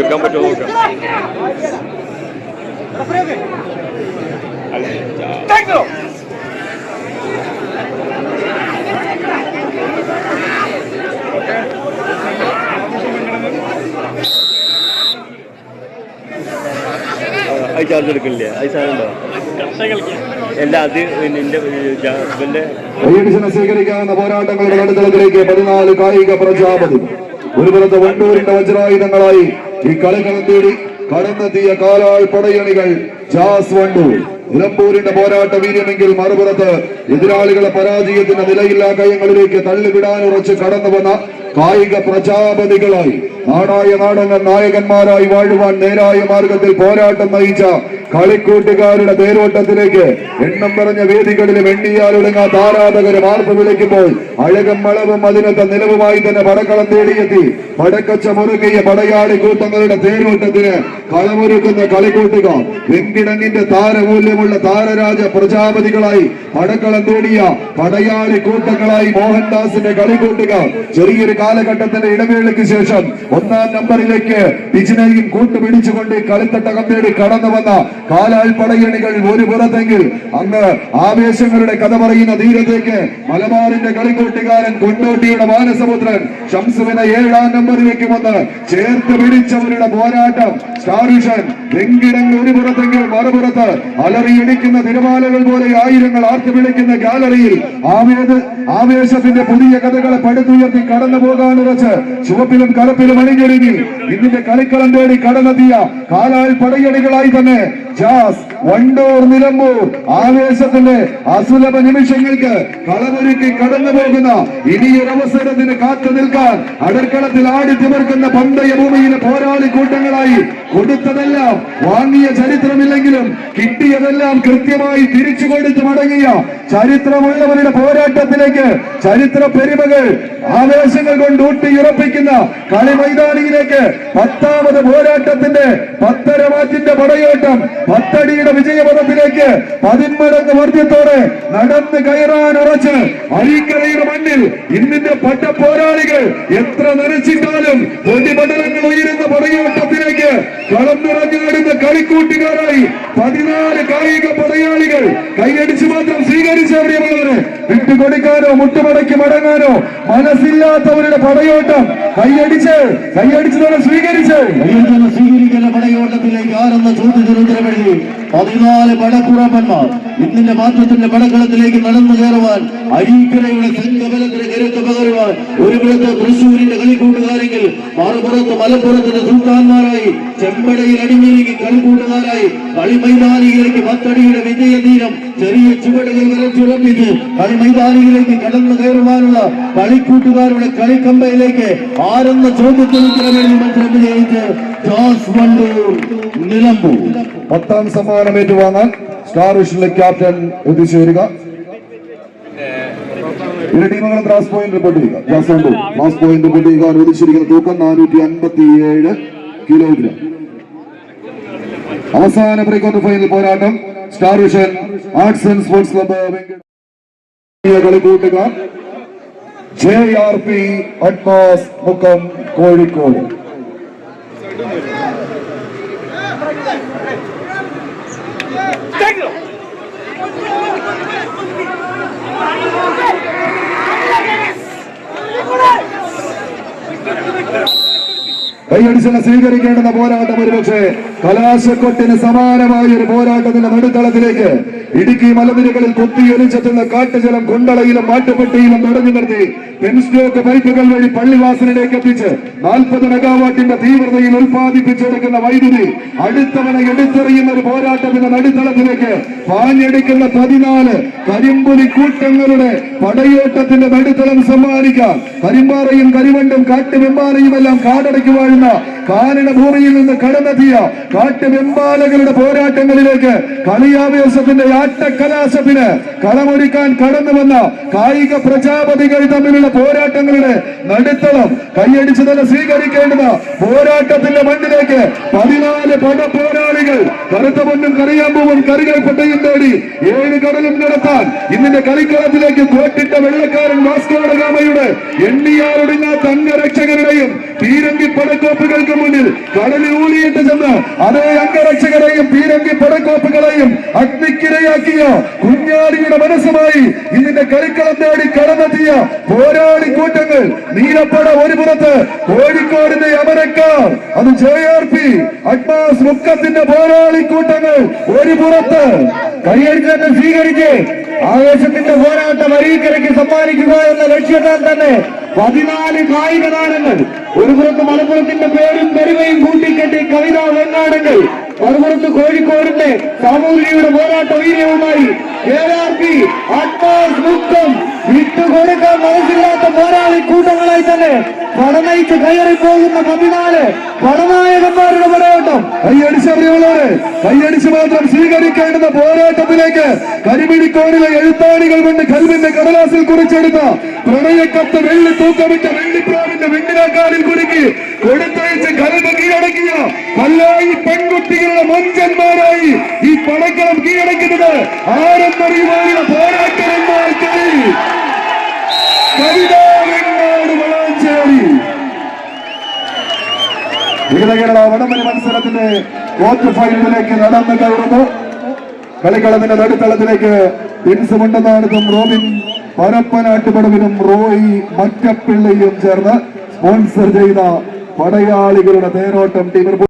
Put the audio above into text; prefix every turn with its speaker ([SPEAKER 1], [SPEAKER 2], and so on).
[SPEAKER 1] തീർക്കാൻ പറ്റുമോ നോക്കാം. അത് ചാർജ് എടുക്കില്ല? അത് സാധനം ഉണ്ടോ? അല്ല അത് നിന്റെ ഇവന്റെ
[SPEAKER 2] പരീക്ഷണ സ്വീകരിക്കാവുന്ന പോരാട്ടങ്ങളുടെ നടുത്തളത്തിലേക്ക് പതിനാല് കായിക പ്രജാപതി. ഒരു വണ്ടൂരിന്റെ വജ്രായുധങ്ങളായി ഈ കളിക്കളം തേടി കടന്നെത്തിയ കാലാൾ പടയണികൾ ജാസ് വണ്ടു. നിലമ്പൂരിന്റെ പോരാട്ട വീര്യമെങ്കിൽ മറുപുറത്ത് എതിരാളികളെ പരാജയത്തിന്റെ നിലയില്ലാ കയങ്ങളിലേക്ക് തള്ളിവിടാൻ ഉറച്ച് കടന്നു വന്ന കായിക പ്രജാപതികളായി. നാടായ നാടങ്ങൾ നായകന്മാരായി വാഴുവാൻ നേരായ മാർഗത്തിൽ പോരാട്ടം നയിച്ച കളിക്കൂട്ടുകാരുടെ തേരോട്ടത്തിലേക്ക് എണ്ണം പറഞ്ഞ വേദികളിലും എണ്ണിയാലൊടുങ്ങാത്ത ആരാധകരും ആർപ്പ് വിളിക്കുമ്പോൾ അഴകും മളവും അതിനത്തെ നിലവുമായി തന്നെ പടക്കളം തേടിയെത്തി. പടക്കച്ച മുറുകിയ പടയാളി കൂട്ടങ്ങളുടെ തേരോട്ടത്തിന് കളമൊരുക്കുന്ന കളിക്കൂട്ടുക. വെങ്കിടങ്ങിന്റെ താരമൂല്യമുള്ള താരരാജ പ്രജാപതികളായി പടക്കളം തേടിയ പടയാളി കൂട്ടങ്ങളായി മോഹൻദാസിന്റെ കളിക്കൂട്ടുക. ചെറിയൊരു കാലഘട്ടത്തിന്റെ ഇടവേളയ്ക്ക് ശേഷം ഒന്നാം നമ്പറിലേക്ക് ബിജിനെയും കൂട്ടുപിടിച്ചുകൊണ്ട് കളിത്തട്ടകം തേടി കടന്നു വന്ന കാലാൽ പടയണികൾ ഒരു പുറത്തെങ്കിൽ അങ്ങ് ആവേശങ്ങളുടെ കഥ പറയുന്ന തീരത്തേക്ക് മലബാറിന്റെ കളിക്കൂട്ടുകാരൻ കൊണ്ടോട്ടിയുടെ മാനസപുത്രൻ ഷംസുവിനെ ഏഴാം നമ്പറിലേക്ക് വന്ന് ചേർത്ത് പിടിച്ചവരുടെ പോരാട്ടം. സ്റ്റാറിഷൻ വെങ്കിടങ്ങൾ ഒരു പുറത്തെങ്കിൽ മറുപുറത്ത് അലറിയടിക്കുന്ന തിരുമാലകൾ പോലെ ആയിരങ്ങൾ ആർത്തി വിളിക്കുന്ന ഗാലറിയിൽ ആവേദ ആവേശത്തിന്റെ പുതിയ കഥകളെ പടുത്തുയർത്തി കടന്നു പോകാൻ ഉറച്ച് ചുവപ്പിലും കറുപ്പിലും അണിഞ്ഞൊരുങ്ങി. ഇതിന്റെ കളിക്കളം തേടി കടന്നെത്തിയ കാലാൽ പടയണികളായി തന്നെ ജാസ് വണ്ടൂർ നിലമ്പൂർ. ആവേശത്തിന്റെ അസുലഭ നിമിഷങ്ങൾക്ക് കളമൊരുക്കി കടന്നു പോകുന്ന ഇനിയൊരവസരത്തിന് കാത്തു നിൽക്കാൻ അടർക്കളത്തിൽ ആടി തിമർക്കുന്ന പന്തയ ഭൂമിയിലെ പോരാളി കൂട്ടങ്ങളായി കൊടുത്തതെല്ലാം വാങ്ങിയ ചരിത്രമില്ലെങ്കിലും കിട്ടിയതെല്ലാം കൃത്യമായി തിരിച്ചു കൊടുത്ത് മടങ്ങിയ ചരിത്രമുള്ളവരുടെ പോരാട്ടത്തിലേക്ക് ചരിത്ര പെരുമകൾ ആവേശങ്ങൾ കൊണ്ട് ഊട്ടിയുറപ്പിക്കുന്ന കളി മൈതാനിയിലേക്ക് പത്താമത് പോരാട്ടത്തിന്റെ പത്തരവാറ്റിന്റെ പടയോട്ടം പത്തടിയുടെ വിജയപഥത്തിലേക്ക് പതിന്മടങ്ങ് വർദ്ധ്യത്തോടെ നടന്ന് കയറാൻ ഉറച്ച് അരീക്കരയുടെ മണ്ണിൽ ഇന്നിന്റെ പട്ട പോരാളികൾ എത്ര നനച്ചിട്ടാലും പൊടിപടലങ്ങൾ ഉയരുന്ന പടയോട്ടത്തിലേക്ക് കളം നിറഞ്ഞാടുന്ന കളിക്കൂട്ടുകാരായി പതിനാല് കായിക പടയാളികൾ കൈയടിച്ച് മാത്രം സ്വീകരിച്ചവരെയുള്ളവര് വിട്ടുകൊടുക്കാനോ മുട്ടുമടക്കി മടങ്ങാനോ മനസ്സില്ലാത്തവരുടെ പടയോട്ടം കൈയടിച്ച് കൈയടിച്ച് തന്നെ സ്വീകരിച്ച്.
[SPEAKER 3] സ്വീകരിക്കുന്ന പടയോട്ടത്തിലേക്ക് ആരെന്ന ചോദ്യത്തിന് ഉത്തരമെഴുതി പതിനാല് പടക്കുറപ്പന്മാർ ഇന്നിന്റെ മാറ്റത്തിന്റെ പടക്കളത്തിലേക്ക് നടന്നു കയറുവാൻ അരീക്കരയുടെ സംഘബലത്തിന് കരുത്ത് പകരുവാൻ ഒരു പുറത്ത് തൃശ്ശൂരിന്റെ കളിക്കൂട്ടുകാരെങ്കിൽ മറുപുറത്ത് മലപ്പുറത്തിന്റെ സുൽത്താൻമാരായി ചെമ്പടയിൽ അടിമേലിക്ക് കളിക്കൂട്ടുകാരായി കളിമൈതാനിയിലേക്ക് പത്തടിയുടെ വിജയതീരം ചെറിയ ചുവടുകൾ വരച്ചുറപ്പിച്ച് കളിമൈതാനിയിലേക്ക് കടന്നു കയറുവാനുള്ള കളിക്കൂട്ടുകാരുടെ കളിക്കമ്പയിലേക്ക് ആരെന്ന ചോദ്യത്തിന് ഉത്തരമെഴുതി മത്സരം വിജയിച്ച് ജോസ് വണ്ടൂർ നിലമ്പൂർ.
[SPEAKER 2] പത്താം സമ്മാനം ഏറ്റുവാങ്ങാൻ സ്റ്റാർ വിഷനിലെ ക്യാപ്റ്റൻ എത്തിച്ചേരുക ഇരു ടീമുകളും ക്രാസ് പോയിന്റ് റിപ്പോർട്ട് ചെയ്യുക. ക്ലാസ് കണ്ടു ക്ലാസ് പോയിന്റ് റിപ്പോർട്ട് ചെയ്യുക. അനുവദിച്ചിരിക്കുന്ന തൂക്കം നാനൂറ്റി അൻപത്തി ഏഴ് കിലോഗ്രാം. അവസാന പ്രീ ക്വാർട്ടർ ഫൈനൽ പോരാട്ടം. Star vision arts and sports club കളിക്കൂട്ടുകാർ J R P Admas Mukkam Kozhikode. കൈയടിച്ചെന്ന് സ്വീകരിക്കേണ്ടുന്ന പോരാട്ടം ഒരുപക്ഷെ കലാശക്കൊട്ടിന് സമാനമായ ഒരു പോരാട്ടത്തിന്റെ നടുത്തളത്തിലേക്ക് ഇടുക്കി മലനിരകളിൽ കൊത്തിയൊലിച്ചെത്തുന്ന കാട്ടുജലം കുണ്ടളയിലും മാട്ടുപെട്ടിയിലും തടഞ്ഞു നിർത്തി പെൻസ്റ്റോക്ക് പൈപ്പുകൾ വഴി പള്ളിവാസനിലേക്ക് എത്തിച്ച് നാൽപ്പത് മെഗാവാട്ടിന്റെ തീവ്രതയിൽ ഉൽപ്പാദിപ്പിച്ചെടുക്കുന്ന വൈദ്യുതി അടുത്തവനെ എടുത്തെറിയുന്ന ഒരു പോരാട്ടത്തിന്റെ നടുത്തളത്തിലേക്ക് പാഞ്ഞെടുക്കുന്ന പതിനാല് കരിമ്പുലി കൂട്ടങ്ങളുടെ പടയോട്ടത്തിന്റെ നടുത്തളം സമ്മാനിക്കാം. കരിമ്പാറയും കരിവണ്ടും കാട്ടുവെമ്പാലയും എല്ലാം കാടടക്കി വാഴുന്ന കാനന ഭൂമിയിൽ നിന്ന് കടന്നെത്തിയ കാട്ടുവെമ്പാലകളുടെ പോരാട്ടങ്ങളിലേക്ക് കളിയാവേശത്തിന്റെ ആട്ടക്കലാശത്തിന് കളമൊരുക്കാൻ കടന്നു വന്ന കായിക പ്രജാപതികൾ തമ്മിലുള്ള പോരാട്ടങ്ങളുടെ നടുത്തളം കൈയടിച്ചു തന്നെ സ്വീകരിക്കേണ്ടത് പോരാട്ടത്തിന്റെ മണ്ണിലേക്ക് പതിനാല് പട പോരാളികൾ കറുത്ത പൊന്നും കറിയാമ്പൂവും പൊട്ടയും തേടി ഏഴ് കടലും നടത്താൻ ഇന്നിന്റെ കളിക്കളത്തിലേക്ക് കോട്ടിട്ട വെള്ളക്കാരൻ വാസ്കോഡഗാമയുടെ എണ്ണിയാറൊടുങ്ങാത്ത അംഗരക്ഷകരുടെയും പീരങ്കി പടക്കോപ്പുകൾക്ക് മുന്നിൽ കടലിൽ ഊരിയിട്ട് ചെന്ന് അതേ അംഗരക്ഷകരെയും പീരങ്കി പടക്കോപ്പുകളെയും അഗ്നിക്കിരയാക്കിയ കുഞ്ഞാടിയുടെ മനസ്സുമായി ഇതിന്റെ കളിക്കളം തേടി കടന്നെത്തിയ പോരാളി കൂട്ടങ്ങൾ നീലപ്പട ഒരു പുറത്ത് കോഴിക്കോടിന്റെ അമരക്കാർ അത് ജെ ആർ പി അഡ്മാസ് മുക്കത്തിന്റെ പോരാളി കൂട്ടങ്ങൾ ഒരു പുറത്ത്. കൈയടിച്ചു സ്വീകരിച്ച് ആവേശത്തിന്റെ പോരാട്ടം അരീക്കരയ്ക്ക് സമ്മാനിക്കുക എന്ന ലക്ഷ്യത്താൽ തന്നെ പതിനാല് കായിക താരങ്ങൾ ഒരു പുറത്ത് മലപ്പുറത്തിന്റെ പേരും പെരുമയും കൂട്ടിക്കെട്ടി കവിതാ വെങ്ങാടങ്ങൾ മറുപുറത്ത് കോഴിക്കോടിന്റെ സാമൂഹികയുടെ പോരാട്ട വീര്യവുമായി കേരളി അഡ്വാൻസ് മുക്തം വിട്ടുകൊടുക്കാൻ മനസ്സില്ലാത്ത പോരാളി കൂട്ടങ്ങളായി തന്നെ പടനയിച്ച് കയറി പോകുന്ന പതിനാല് പടനായകന്മാരുടെ പോരാട്ടം. കൈയടിച്ചറിയുള്ളവര് കൈയടിച്ച് മാത്രം സ്വീകരിക്കേണ്ടുന്ന പോരാട്ടത്തിലേക്ക് കരിമിടിക്കോണിലെ എഴുത്താണികൾ കൊണ്ട് കൽവിന്റെ കടലാസിൽ കുറിച്ചെടുത്ത പ്രണയക്കത്ത് വെള്ളി തൂക്കമിട്ട വെള്ളിപ്രാവിന്റെ വെണ്ണിലാക്കാലിൽ കുടുക്കി കൊടുത്തയച്ച് കൽവ് കീഴടക്കിയ കല്ലായി പെൺകുട്ടികളുടെ മഞ്ചന്മാരായി ഈ പടക്കളം കീഴടക്കുന്നത് ആരെന്നറിയുവാനുള്ള വിവിധ കേരള വടംവലി മത്സരത്തിന്റെ ക്വാർട്ടർ ഫൈനലിലേക്ക് നടന്നു കയറുന്നു. കളിക്കളത്തിന്റെ നടുത്തളത്തിലേക്ക് പിൻസുമുണ്ടെന്നാണിതും റോബിൻ പരപ്പനാട്ടുപടവിനും റോയി മറ്റപ്പിള്ളയും ചേർന്ന് സ്പോൺസർ ചെയ്ത പടയാളികളുടെ തേരോട്ടം ടീമിൽ